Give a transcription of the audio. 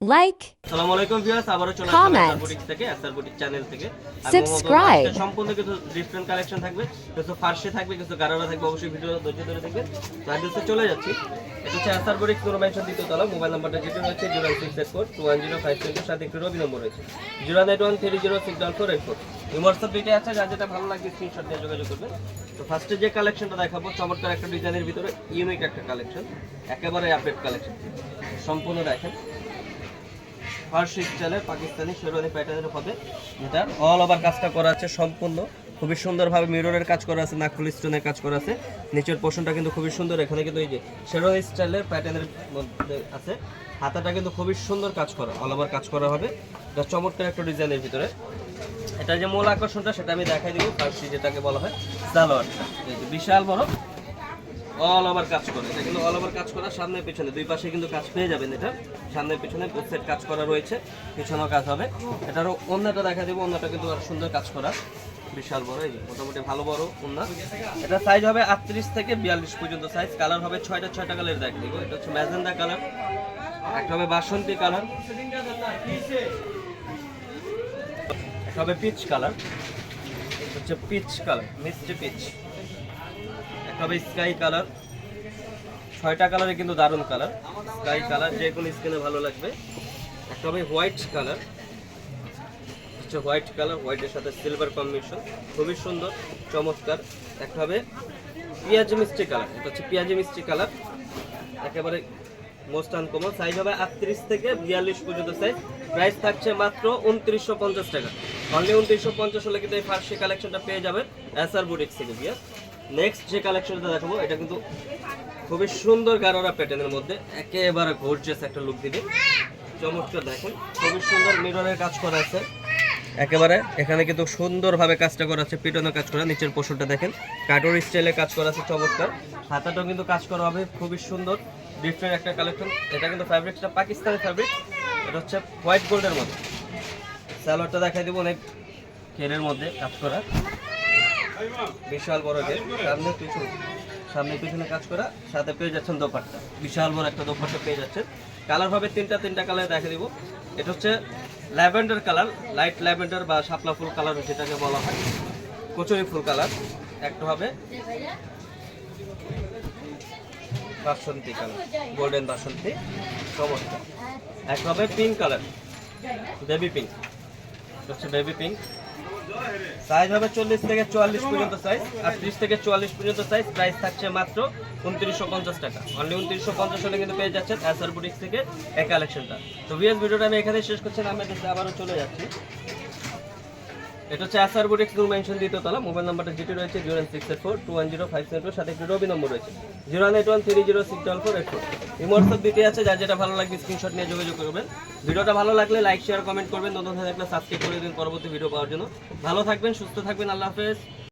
like, Comment. Subscribe. সম্পূর্ণ কিছু different collection থাকবে কিছু ফার্সে থাকবে কিছু গারারা থাকবে অবশ্যই ভিডিও ধৈর্য ধরে দেখবেন। তো অ্যাড্রেসে চলে যাচ্ছি। এটা হচ্ছে এসআর বুটিক নুরু মেনশন দ্বিতীয় তলা মোবাইল নাম্বারটা যেটা রয়েছে zero six eight four two one zero five seven সাথে একটি রবি নম্বর রয়েছে। Zero eight one three zero six double four eight four. এই হোয়াটসঅ্যাপ দুইটা আছে যার যেটা ভালো স্ক্রিনশট যোগাযোগ করবেন। তো ফার্স্টে যে কালেকশনটা দেখাবো চমৎকার একটা ডিজাইনের ভিতরে ইউনিক একটা কালেকশন একেবারে আপডেট কালেকশন সম্পূর্ণ দেখেন। ফার্সি স্টাইলের পাকিস্তানি শেরওয়ানি প্যাটার্নের হবে যেটা অল ওভার কাজটা করা আছে, সম্পূর্ণ। খুবই সুন্দরভাবে মিররের কাজ করা আছে নাকফুল স্টোনের কাজ করা আছে। নিচের পোর্শনটা কিন্তু খুবই সুন্দর, এখানে কিন্তু এই যে শেরওয়ানি স্টাইলের প্যাটার্নের মধ্যে আছে। হাতাটা কিন্তু খুবই সুন্দর কাজ করা অল ওভার কাজ করা হবে। এটা চমৎকার একটা ডিজাইনের ভিতরে। এটা যে মূল আকর্ষণটা, সেটা আমি দেখাই দিব, ফার্সি যেটাকে বলা হয়, সালোয়ারটা। বিশাল বড় অল ওভার কাজ করে। এটা কিন্তু অল ওভার কাজ করা, সামনে পিছনে। দুই পাশে কিন্তু কাজ পেয়ে যাবেন এটা। সামনে পিছনে বোথ সাইড কাজ করা রয়েছে। পিছনেও কাজ হবে। এটারও অন্যটা দেখা দেবো। অন্যটা কিন্তু আর সুন্দর কাজ করা। বিশাল বড়, এই মোটামুটি ভালো বড় ওন্না। এটা সাইজ হবে আটত্রিশ থেকে বিয়াল্লিশ পর্যন্ত সাইজ কালার হবে ছয়টা ছয়টা কালার দেখ। দিব এটা হচ্ছে ম্যাজেন্ডা কালার একটা হবে বাসন্তী কালার একটা হবে পিচ কালার হচ্ছে পিচ কালার মিষ্টি পিচ হবে স্কাই কালার ছয়টা কালারে কিন্তু দারুণ কালার স্কাই কালার যে কোনো স্কিনে ভালো লাগবে। হবে হোয়াইট কালার হচ্ছে হোয়াইট কালার হোয়াইটের সাথে সিলভার কম্বিনেশন খুবই সুন্দর, চমৎকার। একটা হবে পেঁয়াজি মিষ্টি কালার এটা হচ্ছে পেঁয়াজি মিষ্টি কালার একেবারে মোস্ট আনকমন সাইজ হবে আটত্রিশ থেকে বিয়াল্লিশ পর্যন্ত সাইজ প্রাইস থাকছে মাত্র উনত্রিশশো পঞ্চাশ টাকা। অনলি উনত্রিশশো পঞ্চাশ হলে কিন্তু এই ফার্সি কালেকশনটা পেয়ে যাবেন। এস আর বুটিক্স থেকে বিয়ার নেক্সট যে কালেকশনটা দেখাবো, এটা কিন্তু খুবই সুন্দর গারোরা প্যাটার্নের মধ্যে একেবারে গর্জিয়াস একটা লুক দিবে। চমৎকার দেখেন, খুবই সুন্দর মিররের কাজ করা আছে। একেবারে এখানে কিন্তু সুন্দরভাবে কাজটা করা আছে, পিটনের কাজ করা, নিচের পোষণটা দেখেন কাটোর স্টাইলে কাজ করা আছে, চমৎকার। হাতাটাও কিন্তু কাজ করা হবে, খুবই সুন্দর ডিফারেন্ট একটা কালেকশন এটা কিন্তু ফ্যাব্রিকটা পাকিস্তানি ফ্যাব্রিক এটা হচ্ছে হোয়াইট গোল্ডের মধ্যে। স্যালোয়ারটা দেখাই দেবো অনেক খেরের মধ্যে কাজ করা। বিশাল বড় গেট। সামনে পিছনে সামনে পিছনে কাজ করা, সাথে পেয়ে যাচ্ছেন দোপাট্টা। বিশাল বড় একটা দোপাট্টা পেয়ে যাচ্ছেন। কালার হবে তিনটা তিনটা কালার দেখে দিব এটা হচ্ছে ল্যাভেন্ডার কালার, লাইট ল্যাভেন্ডার বা শাপলা ফুল কালার যেটাকে বলা হয়। কচুরি ফুল কালার, একটা হবে বাসন্তী কালার, গোল্ডেন বাসন্তী চমৎকার একটা হবে পিঙ্ক কালার, বেবি পিঙ্ক। হচ্ছে বেবি পিঙ্ক। সাইজ হবে চল্লিশ থেকে চুয়াল্লিশ পর্যন্ত সাইজ আর ত্রিশ থেকে চুয়াল্লিশ পর্যন্ত সাইজ প্রাইস থাকছে মাত্র উনত্রিশশো পঞ্চাশ টাকা। অনলি উনত্রিশশো পঞ্চাশ হলে কিন্তু পেয়ে যাচ্ছেন অ্যাসার বুটিক্স থেকে এই কালেকশনটা তো ভিএস ভিডিওটা আমি এখানে শেষ করছি, আমি আবারও চলে যাচ্ছি। এটা হচ্ছে অ্যাসার বুটিক্স নূর মেনশন দ্বিতীয় তলা। মোবাইল নাম্বারটা যেটি রয়েছে zero six eight four two one zero five seven four সাথে একটি রবি নম্বর রয়েছে। Zero eight one three zero six double four eight four দিতে আছে, যার যেটা ভালো লাগবে স্ক্রিনশট নিয়ে যোগাযোগ করবেন। ভিডিওটা ভালো লাগলে লাইক শেয়ার কমেন্ট করবেন। নতুন থাকলে সাবস্ক্রাইব করে দিন পরবর্তী ভিডিও পাওয়ার জন্য। ভালো থাকবেন, সুস্থ থাকবেন, আল্লাহ হাফেজ।